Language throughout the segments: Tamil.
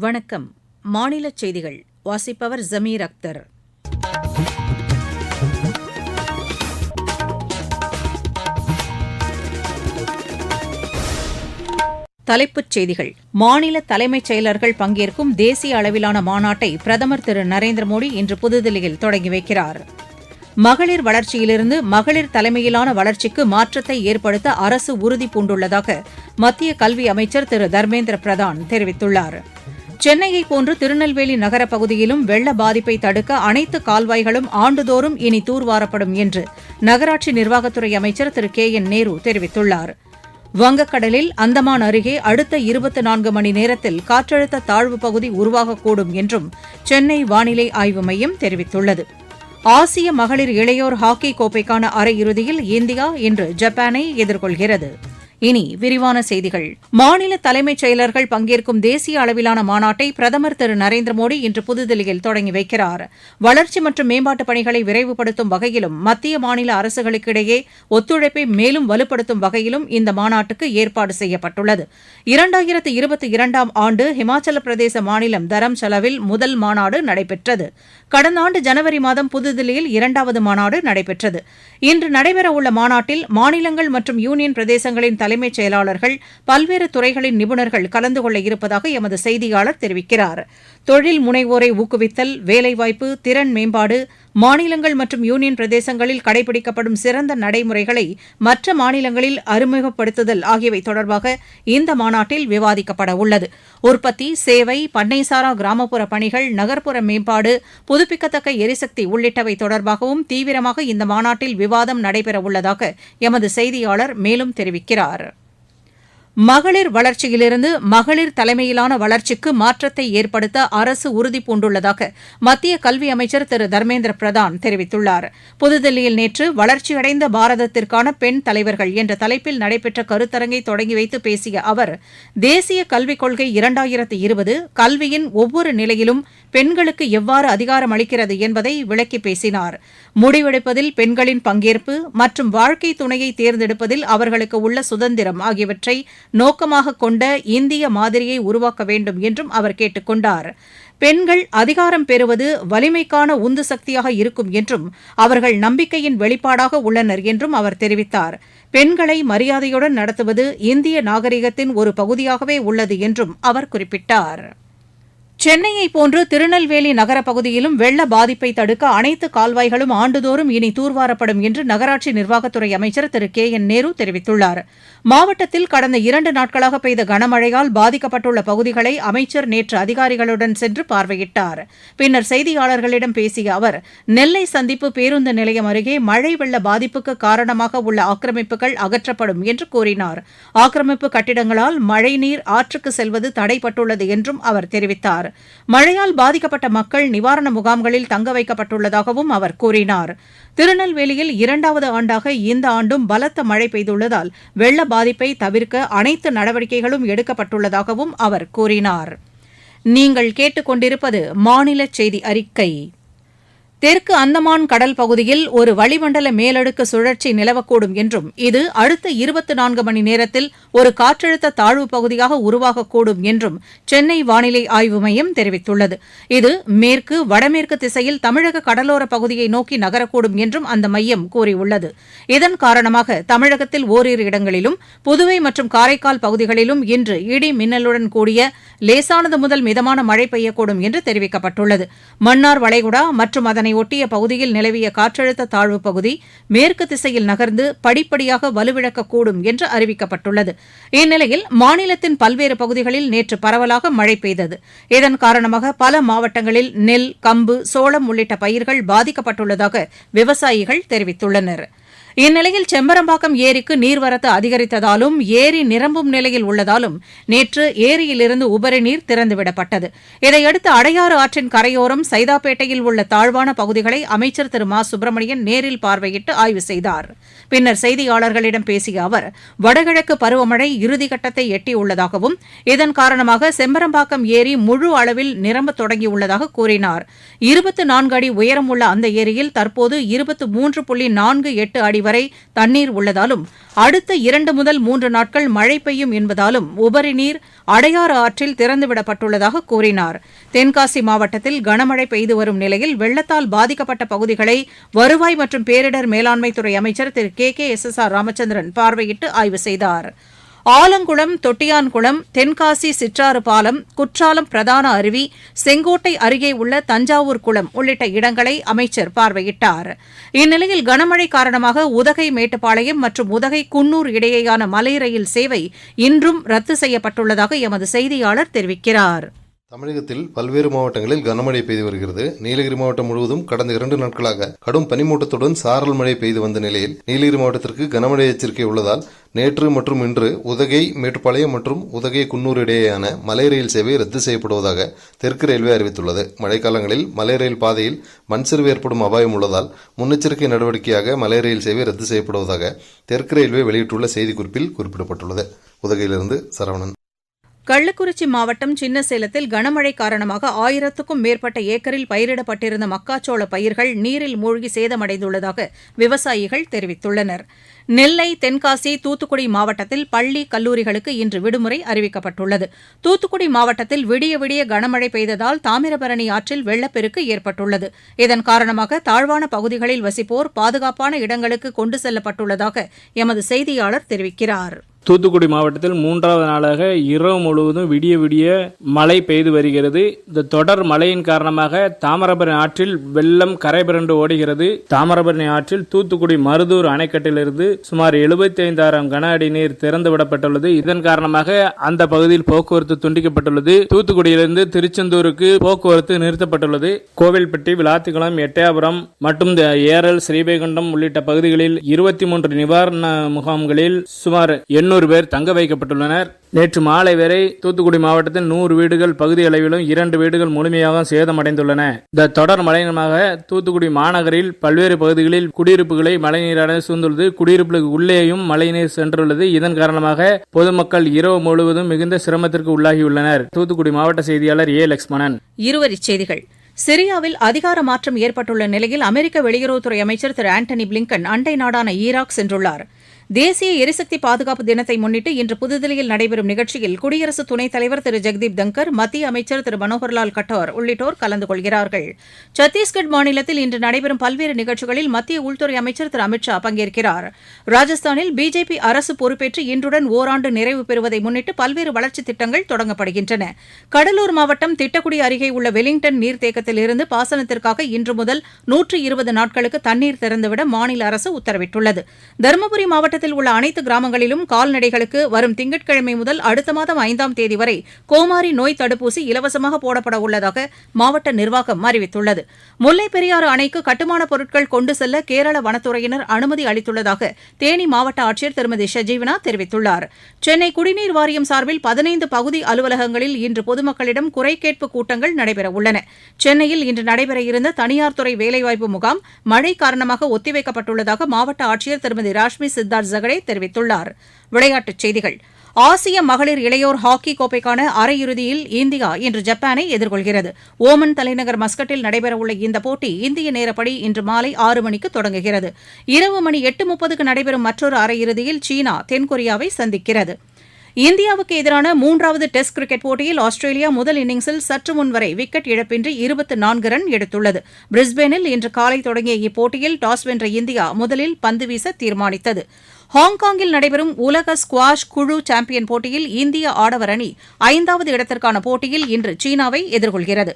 வணக்கம். மாநில செய்திகள். வாசிப்பவர் ஜமீர் அக்தர். தலைப்புச் செய்திகள். மாநில தலைமைச் செயலர்கள் பங்கேற்கும் தேசிய அளவிலான மாநாட்டை பிரதமர் திரு நரேந்திர மோடி இன்று புதுதில்லியில் தொடங்கி வைக்கிறார். மகளிர் வளர்ச்சியிலிருந்து மகளிர் தலைமையிலான வளர்ச்சிக்கு மாற்றத்தை ஏற்படுத்த அரசு உறுதி பூண்டுள்ளதாக மத்திய கல்வி அமைச்சர் திரு தர்மேந்திர பிரதான் தெரிவித்துள்ளார். சென்னையை போன்று திருநெல்வேலி நகரப் பகுதியிலும் வெள்ள பாதிப்பை தடுக்க அனைத்து கால்வாய்களும் ஆண்டுதோறும் இனி தூர்வாரப்படும் என்று நகராட்சி நிர்வாகத்துறை அமைச்சர் திரு கே என் நேரு தெரிவித்துள்ளார். வங்கக்கடலில் அந்தமான் அருகே அடுத்த இருபத்தி நான்கு மணி நேரத்தில் காற்றழுத்த தாழ்வு பகுதி உருவாகக்கூடும் என்றும் சென்னை வானிலை ஆய்வு மையம் தெரிவித்துள்ளது. ஆசிய மகளிர் இளையோர் ஹாக்கி கோப்பைக்கான அரையிறுதியில் இந்தியா இன்று ஜப்பானை எதிர்கொள்கிறது. இனி விரிவான செய்திகள். மாநில தலைமைச் செயலர்கள் பங்கேற்கும் தேசிய அளவிலான மாநாட்டை பிரதமர் திரு நரேந்திர மோடி இன்று புதுதில்லியில் தொடங்கி வைக்கிறார். வளர்ச்சி மற்றும் மேம்பாட்டுப் பணிகளை விரைவுபடுத்தும் வகையிலும் மத்திய மாநில அரசுகளுக்கிடையே ஒத்துழைப்பை மேலும் வலுப்படுத்தும் வகையிலும் இந்த மாநாட்டுக்கு ஏற்பாடு செய்யப்பட்டுள்ளது. இரண்டாயிரத்து இருபத்தி இரண்டாம் ஆண்டு ஹிமாச்சல பிரதேச மாநிலம் தரம்சலாவில் முதல் மாநாடு நடைபெற்றது. கடந்த ஆண்டு ஜனவரி மாதம் புதுதில்லியில் இரண்டாவது மாநாடு நடைபெற்றது. இன்று நடைபெறவுள்ள மாநாட்டில் மாநிலங்கள் மற்றும் யூனியன் பிரதேசங்களின் தலைமைச் செயலாளர்கள் பல்வேறு துறைகளின் நிபுணர்கள் கலந்து கொள்ள இருப்பதாக எமது செய்தியாளர் தெரிவிக்கிறார். தொழில் முனைவோரை ஊக்குவித்தல் வேலைவாய்ப்பு திறன் மேம்பாடு மாநிலங்கள் மற்றும் யூனியன் பிரதேசங்களில் கடைபிடிக்கப்படும் சிறந்த நடைமுறைகளை மற்ற மாநிலங்களில் அறிமுகப்படுத்துதல் ஆகியவை தொடர்பாக இந்த மாநாட்டில் விவாதிக்கப்பட உள்ளது. உற்பத்தி சேவை பண்ணைசாரா கிராமப்புற பணிகள் நகர்ப்புற மேம்பாடு புதுப்பிக்கத்தக்க எரிசக்தி உள்ளிட்டவை தொடர்பாகவும் தீவிரமாக இந்த மாநாட்டில் விவாதம் நடைபெறவுள்ளதாக எமது செய்தியாளர் மேலும் தெரிவிக்கிறார். மகளிர் வளர்ச்சியிலிருந்து மகளிர் தலைமையிலான வளர்ச்சிக்கு மாற்றத்தை ஏற்படுத்த அரசு உறுதி பூண்டுள்ளதாக மத்திய கல்வி அமைச்சர் திரு தர்மேந்திர பிரதான் தெரிவித்துள்ளார். புதுதில்லியில் நேற்று வளர்ச்சியடைந்த பாரதத்திற்கான பெண் தலைவர்கள் என்ற தலைப்பில் நடைபெற்ற கருத்தரங்கை தொடங்கி வைத்து பேசிய அவர் தேசிய கல்விக் கொள்கை இரண்டாயிரத்து இருபது கல்வியின் ஒவ்வொரு நிலையிலும் பெண்களுக்கு எவ்வாறு அதிகாரம் அளிக்கிறது என்பதை விளக்கி பேசினார். முடிவெடுப்பதில் பெண்களின் பங்கேற்பு மற்றும் வாழ்க்கை துணையை தேர்ந்தெடுப்பதில் அவர்களுக்கு உள்ள சுதந்திரம் ஆகியவற்றை நோக்கமாக கொண்ட இந்திய மாதிரியை உருவாக்க வேண்டும் என்றும் அவர் கேட்டுக் கொண்டார் பெண்கள் அதிகாரம் பெறுவது வலிமைக்கான உந்து சக்தியாக இருக்கும் என்றும் அவர்கள் நம்பிக்கையின் வெளிப்பாடாக உள்ளனர் என்றும் அவர் தெரிவித்தார். பெண்களை மரியாதையுடன் நடத்துவது இந்திய நாகரிகத்தின் ஒரு பகுதியாகவே உள்ளது என்றும் அவர் குறிப்பிட்டார். சென்னையை போன்று திருநெல்வேலி நகரப் பகுதியிலும் வெள்ள பாதிப்பை தடுக்க அனைத்து கால்வாய்களும் ஆண்டுதோறும் இனி தூர்வாரப்படும் என்று நகராட்சி நிர்வாகத்துறை அமைச்சர் திரு கே என் நேரு தெரிவித்துள்ளார். மாவட்டத்தில் கடந்த இரண்டு நாட்களாக பெய்த கனமழையால் பாதிக்கப்பட்டுள்ள பகுதிகளை அமைச்சர் நேற்று அதிகாரிகளுடன் சென்று பார்வையிட்டார். பின்னர் செய்தியாளர்களிடம் பேசிய அவர் நெல்லை சந்திப்பு பேருந்து நிலையம் அருகே மழை வெள்ள பாதிப்புக்கு காரணமாக உள்ள ஆக்கிரமிப்புகள் அகற்றப்படும் என்று கூறினார். ஆக்கிரமிப்பு கட்டிடங்களால் மழைநீர் ஆற்றுக்கு செல்வது தடைப்பட்டுள்ளது என்றும் அவர் தெரிவித்தார். மழையால் பாதிக்கப்பட்ட மக்கள் நிவாரண முகாம்களில் தங்க வைக்கப்பட்டுள்ளதாகவும் அவர் கூறினார். திருநெல்வேலியில் இரண்டாவது ஆண்டாக இந்த ஆண்டும் பலத்த மழை பெய்துள்ளதால் வெள்ள பாதிப்பை தவிர்க்க அனைத்து நடவடிக்கைகளும் எடுக்கப்பட்டுள்ளதாகவும் அவர் கூறினார். நீங்கள் கேட்டுக்கொண்டிருப்பது மாநில செய்தி அறிக்கை. தெற்கு அந்தமான் கடல் பகுதியில் ஒரு வளிமண்டல மேலடுக்கு சுழற்சி நிலவக்கூடும் என்றும் இது அடுத்த இருபத்தி நான்கு மணி நேரத்தில் ஒரு காற்றழுத்த தாழ்வு பகுதியாக உருவாகக்கூடும் என்றும் சென்னை வானிலை ஆய்வு மையம் தெரிவித்துள்ளது. இது மேற்கு வடமேற்கு திசையில் தமிழக கடலோர பகுதியை நோக்கி நகரக்கூடும் என்றும் அந்த மையம் கூறியுள்ளது. இதன் காரணமாக தமிழகத்தில் ஓரிரு இடங்களிலும் புதுவை மற்றும் காரைக்கால் பகுதிகளிலும் இன்று இடி மின்னலுடன் கூடிய லேசானது முதல் மிதமான மழை பெய்யக்கூடும் என்று தெரிவிக்கப்பட்டுள்ளது. மன்னார் வளைகுடா மற்றும் அதனை அதனை ஒட்டிய பகுதியில் நிலவிய காற்றழுத்த தாழ்வுப் பகுதி மேற்கு திசையில் நகர்ந்து படிப்படியாக வலுவிழக்கக்கூடும் என்று அறிவிக்கப்பட்டுள்ளது. இந்நிலையில் மாநிலத்தின் பல்வேறு பகுதிகளில் நேற்று பரவலாக மழை பெய்தது. இதன் காரணமாக பல மாவட்டங்களில் நெல் கம்பு சோளம் உள்ளிட்ட பயிர்கள் பாதிக்கப்பட்டுள்ளதாக விவசாயிகள் தெரிவித்துள்ளனா் இந்நிலையில் செம்பரம்பாக்கம் ஏரிக்கு நீர்வரத்து அதிகரித்ததாலும் ஏரி நிரம்பும் நிலையில் உள்ளதாலும் நேற்று ஏரியிலிருந்து உபரி நீர் திறந்துவிடப்பட்டது. இதையடுத்து அடையாறு ஆற்றின் கரையோரம் சைதாப்பேட்டையில் உள்ள தாழ்வான பகுதிகளை அமைச்சர் திரு மா. சுப்பிரமணியன் நேரில் பார்வையிட்டு ஆய்வு செய்தார். பின்னர் செய்தியாளர்களிடம் பேசிய அவர் வடகிழக்கு பருவமழை இறுதிக்கட்டத்தை எட்டியுள்ளதாகவும் இதன் காரணமாக செம்பரம்பாக்கம் ஏரி முழு அளவில் நிரம்ப தொடங்கியுள்ளதாக கூறினார். இருபத்து நான்கு அடி உயரம் உள்ள அந்த ஏரியில் தற்போது இருபத்து மூன்று புள்ளி நான்கு எட்டு அடி வரை தண்ணீர் உள்ளதாலும் அடுத்த இரண்டு முதல் மூன்று நாட்கள் மழை பெய்யும் என்பதாலும் உபரி நீர் அடையாறு ஆற்றில் திறந்துவிடப்பட்டுள்ளதாக கூறினார். தென்காசி மாவட்டத்தில் கனமழை பெய்து வரும் நிலையில் வெள்ளத்தால் பாதிக்கப்பட்ட பகுதிகளை வருவாய் மற்றும் பேரிடர் மேலாண்மைத்துறை அமைச்சர் திரு K K S S R Ramachandran பார்வையிட்டு ஆய்வு செய்தார். ஆலங்குளம் தொட்டியான்குளம் தென்காசி சிற்றாறு பாலம் குற்றாலம் பிரதான அருவி செங்கோட்டை அருகே உள்ள தஞ்சாவூர் குளம் உள்ளிட்ட இடங்களை அமைச்சர் பார்வையிட்டார். இந்நிலையில் கனமழை காரணமாக உதகை மேட்டுப்பாளையம் மற்றும் உதகை குன்னூர் இடையேயான மலை ரயில் சேவை இன்றும் ரத்து செய்யப்பட்டுள்ளதாக எமது செய்தியாளர் தெரிவிக்கிறார். தமிழகத்தில் பல்வேறு மாவட்டங்களில் கனமழை பெய்து வருகிறது. நீலகிரி மாவட்டம் முழுவதும் கடந்த இரண்டு நாட்களாக கடும் பனிமூட்டத்துடன் சாரல் மழை பெய்து வந்த நிலையில் நீலகிரி மாவட்டத்திற்கு கனமழை எச்சரிக்கை உள்ளதால் நேற்று மற்றும் இன்று உதகை மேட்டுப்பாளையம் மற்றும் உதகை குன்னூர் இடையேயான மலை ரயில் சேவை ரத்து செய்யப்படுவதாக தெற்கு ரயில்வே அறிவித்துள்ளது. மழைக்காலங்களில் மலை ரயில் பாதையில் மண் சரிவு ஏற்படும் அபாயம் உள்ளதால் முன்னெச்சரிக்கை நடவடிக்கையாக மலை ரயில் சேவை ரத்து செய்யப்படுவதாக தெற்கு ரயில்வே வெளியிட்டுள்ள செய்திக்குறிப்பில் குறிப்பிடப்பட்டுள்ளது. உதகையிலிருந்து சரவணன். கள்ளக்குறிச்சி மாவட்டம் சின்னசேலத்தில் கனமழை காரணமாக ஆயிரத்துக்கும் மேற்பட்ட ஏக்கரில் பயிரிடப்பட்டிருந்த மக்காச்சோள பயிர்கள் நீரில் மூழ்கி சேதமடைந்துள்ளதாக விவசாயிகள் தெரிவித்துள்ளனர். நெல்லை தென்காசி தூத்துக்குடி மாவட்டத்தில் பள்ளி கல்லூரிகளுக்கு இன்று விடுமுறை அறிவிக்கப்பட்டுள்ளது. தூத்துக்குடி மாவட்டத்தில் விடிய விடிய கனமழை பெய்ததால் தாமிரபரணி ஆற்றில் வெள்ளப்பெருக்கு ஏற்பட்டுள்ளது. இதன் காரணமாக தாழ்வான பகுதிகளில் வசிப்போர் பாதுகாப்பான இடங்களுக்கு கொண்டு செல்லப்பட்டுள்ளதாக எமது செய்தியாளர் தெரிவிக்கிறார். தூத்துக்குடி மாவட்டத்தில் மூன்றாவது நாளாக இரவு முழுவதும் விடிய விடிய மழை பெய்து வருகிறது. இந்த தொடர் மழையின் காரணமாக தாமிரபரணி ஆற்றில் வெள்ளம் கரைபிரண்டு ஓடுகிறது. தாமிரபரணி ஆற்றில் தூத்துக்குடி மருதூர் அணைக்கட்டிலிருந்து சுமார் எழுபத்தி ஐந்தாயிரம் கன அடி நீர் திறந்து விடப்பட்டுள்ளது. இதன் காரணமாக அந்த பகுதியில் போக்குவரத்து துண்டிக்கப்பட்டுள்ளது. தூத்துக்குடியிலிருந்து திருச்செந்தூருக்கு போக்குவரத்து நிறுத்தப்பட்டுள்ளது. கோவில்பட்டி விளாத்திக்குளம் எட்டயபுரம் மற்றும் ஏரல் ஸ்ரீவைகுண்டம் உள்ளிட்ட பகுதிகளில் இருபத்தி மூன்று நிவாரண முகாம்களில் சுமார் எண்ணூறு பேர் தங்க வைக்கப்பட்டுள்ளனர். நேற்று மாலை வரை தூத்துக்குடி மாவட்டத்தில் நூறு வீடுகள் பகுதி அளவிலும் இரண்டு வீடுகள் முழுமையாக சேதமடைந்துள்ளன. இந்த தொடர் மழையினமாக தூத்துக்குடி மாநகரில் பல்வேறு பகுதிகளில் குடியிருப்புகளை மழைநீரான சூழ்ந்துள்ளது. குடியிருப்புகளுக்கு உள்ளேயும் மழைநீர் சென்றுள்ளது. இதன் காரணமாக பொதுமக்கள் இரவு முழுவதும் மிகுந்த சிரமத்திற்கு உள்ளாகியுள்ளனர். தூத்துக்குடி மாவட்ட செய்தியாளர் ஏ. லக்ஷ்மணன். இருவரிச் செய்திகள் சிரியாவில் அதிகார மாற்றம் ஏற்பட்டுள்ள நிலையில் அமெரிக்க வெளியுறவுத்துறை அமைச்சர் திரு ஆண்டனி பிளிங்கன் அண்டை நாடான ஈராக் சென்றுள்ளார். தேசிய எரிசக்தி பாதுகாப்பு தினத்தை முன்னிட்டு இன்று புதுதில்லியில் நடைபெறும் நிகழ்ச்சியில் குடியரசு துணைத் தலைவர் திரு ஜெக்தீப் தங்கர் மத்திய அமைச்சர் திரு மனோகர்லால் கட்டார் உள்ளிட்டோர் கலந்து கொள்கிறார்கள். சத்தீஸ்கட் மாநிலத்தில் இன்று நடைபெறும் பல்வேறு நிகழ்ச்சிகளில் மத்திய உள்துறை அமைச்சர் திரு அமித் ஷா பங்கேற்கிறார். ராஜஸ்தானில் பிஜேபி அரசு பொறுப்பேற்று இன்றுடன் ஓராண்டு நிறைவு பெறுவதை முன்னிட்டு பல்வேறு வளர்ச்சித் திட்டங்கள் தொடங்கப்படுகின்றன. கடலூர் மாவட்டம் திட்டக்குடி அருகே உள்ள வெலிங்டன் நீர்த்தேக்கத்திலிருந்து பாசனத்திற்காக இன்று முதல் நூற்று இருபது நாட்களுக்கு தண்ணீர் திறந்துவிட மாநில அரசு உத்தரவிட்டுள்ளது. தருமபுரி மாவட்ட மாவட்டத்தில் உள்ள அனைத்து கிராமங்களிலும் கால்நடைகளுக்கு வரும் திங்கட்கிழமை முதல் அடுத்த மாதம் ஐந்தாம் தேதி வரை கோமாரி நோய் தடுப்பூசி இலவசமாக போடப்பட உள்ளதாக மாவட்ட நிர்வாகம் அறிவித்துள்ளது. முல்லைப் பெரியாறு அணைக்கு கட்டுமானப் பொருட்கள் கொண்டு செல்ல கேரள வனத்துறையினர் அனுமதி அளித்துள்ளதாக தேனி மாவட்ட ஆட்சியர் திருமதி ஷஜீவனா தெரிவித்துள்ளார். சென்னை குடிநீர் வாரியம் சார்பில் பதினைந்து பகுதி அலுவலகங்களில் இன்று பொதுமக்களிடம் குறை கேட்பு கூட்டங்கள் நடைபெறவுள்ளன சென்னையில் இன்று நடைபெற இருந்த தனியார் துறை வேலைவாய்ப்பு முகாம் மழை காரணமாக ஒத்திவைக்கப்பட்டுள்ளதாக மாவட்ட ஆட்சியர் திருமதி ராஷ்மி சித்தார்த் ஜகடே தெரிவித்துள்ளார். விளையாட்டுச் செய்திகள். ஆசிய மகளிர் இளையோர் ஹாக்கி கோப்பைக்கான அரையிறுதியில் இந்தியா இன்று ஜப்பானை எதிர்கொள்கிறது. ஓமன் தலைநகர் மஸ்கட்டில் நடைபெறவுள்ள இந்த போட்டி இந்திய நேரப்படி இன்று மாலை ஆறு மணிக்கு தொடங்குகிறது. இரவு மணி எட்டு முப்பதுக்கு நடைபெறும் மற்றொரு அரையிறுதியில் சீனா தென்கொரியாவை சந்திக்கிறது. இந்தியாவுக்கு எதிரான மூன்றாவது டெஸ்ட் கிரிக்கெட் போட்டியில் ஆஸ்திரேலியா முதல் இன்னிங்ஸில் சற்று முன்வரை விக்கெட் இழப்பின்றி இருபத்து நான்கு ரன் எடுத்துள்ளது. பிரிஸ்பேனில் இன்று காலை தொடங்கிய இப்போட்டியில் டாஸ் வென்ற இந்தியா முதலில் பந்து வீச தீர்மானித்தது. ஹாங்காங்கில் நடைபெறும் உலக ஸ்குவாஷ் குழு சாம்பியன் போட்டியில் இந்திய ஆடவர் அணி ஐந்தாவது இடத்திற்கான போட்டியில் இன்று சீனாவை எதிர்கொள்கிறது.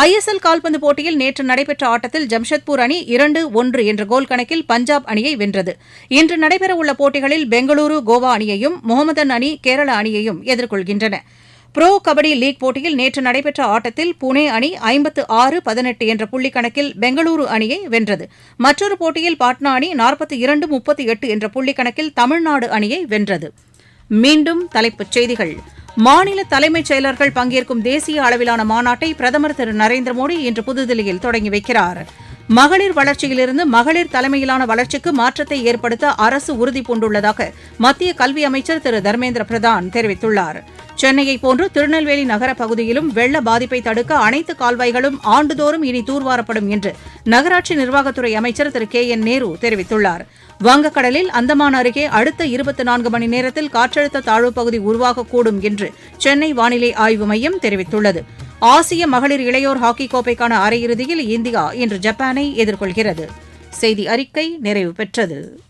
ஐஎஸ்எல் கால்பந்து போட்டியில் நேற்று நடைபெற்ற ஆட்டத்தில் ஜம்ஷெத்பூர் அணி இரண்டு ஒன்று என்ற கோல் கணக்கில் பஞ்சாப் அணியை வென்றது. இன்று நடைபெறவுள்ள போட்டிகளில் பெங்களூரு கோவா அணியையும் முகமதன் அணி கேரள அணியையும் எதிர்கொள்கின்றன. புரோ கபடி லீக் போட்டியில் நேற்று நடைபெற்ற ஆட்டத்தில் புனே அணி ஐம்பத்து ஆறு பதினெட்டு என்ற புள்ளி கணக்கில் பெங்களூரு அணியை வென்றது. மற்றொரு போட்டியில் பாட்னா அணி நாற்பத்தி இரண்டு முப்பத்தி எட்டு என்ற புள்ளி கணக்கில் தமிழ்நாடு அணியை வென்றது. மீண்டும் தலைப்புச் செய்திகள். மாநில தலைமைச் செயலர்கள் பங்கேற்கும் தேசிய அளவிலான மாநாட்டை பிரதமர் திரு நரேந்திர மோடி இன்று புதுதில்லியில் தொடங்கி வைக்கிறார். மகளிர் வளர்ச்சியிலிருந்து மகளிர் தலைமையிலான வளர்ச்சிக்கு மாற்றத்தை ஏற்படுத்த அரசு உறுதி பூண்டுள்ளதாக மத்திய கல்வி அமைச்சர் திரு தர்மேந்திர பிரதான் தெரிவித்துள்ளார். சென்னையை போன்று திருநெல்வேலி நகர பகுதியிலும் வெள்ள பாதிப்பை தடுக்க அனைத்து கால்வாய்களும் ஆண்டுதோறும் இனி தூர்வாரப்படும் என்று நகராட்சி நிர்வாகத்துறை அமைச்சர் திரு கே என் நேரு தெரிவித்துள்ளார். வங்கக்கடலில் அந்தமான் அருகே அடுத்த இருபத்தி நான்கு மணி நேரத்தில் காற்றழுத்த தாழ்வுப் பகுதி உருவாகக்கூடும் என்று சென்னை வானிலை ஆய்வு மையம் தெரிவித்துள்ளது. ஆசிய மகளிர் இளையோர் ஹாக்கி கோப்பைக்கான அரையிறுதியில் இந்தியா இன்று ஜப்பானை எதிர்கொள்கிறது. செய்தி அறிக்கை நிறைவு பெற்றது.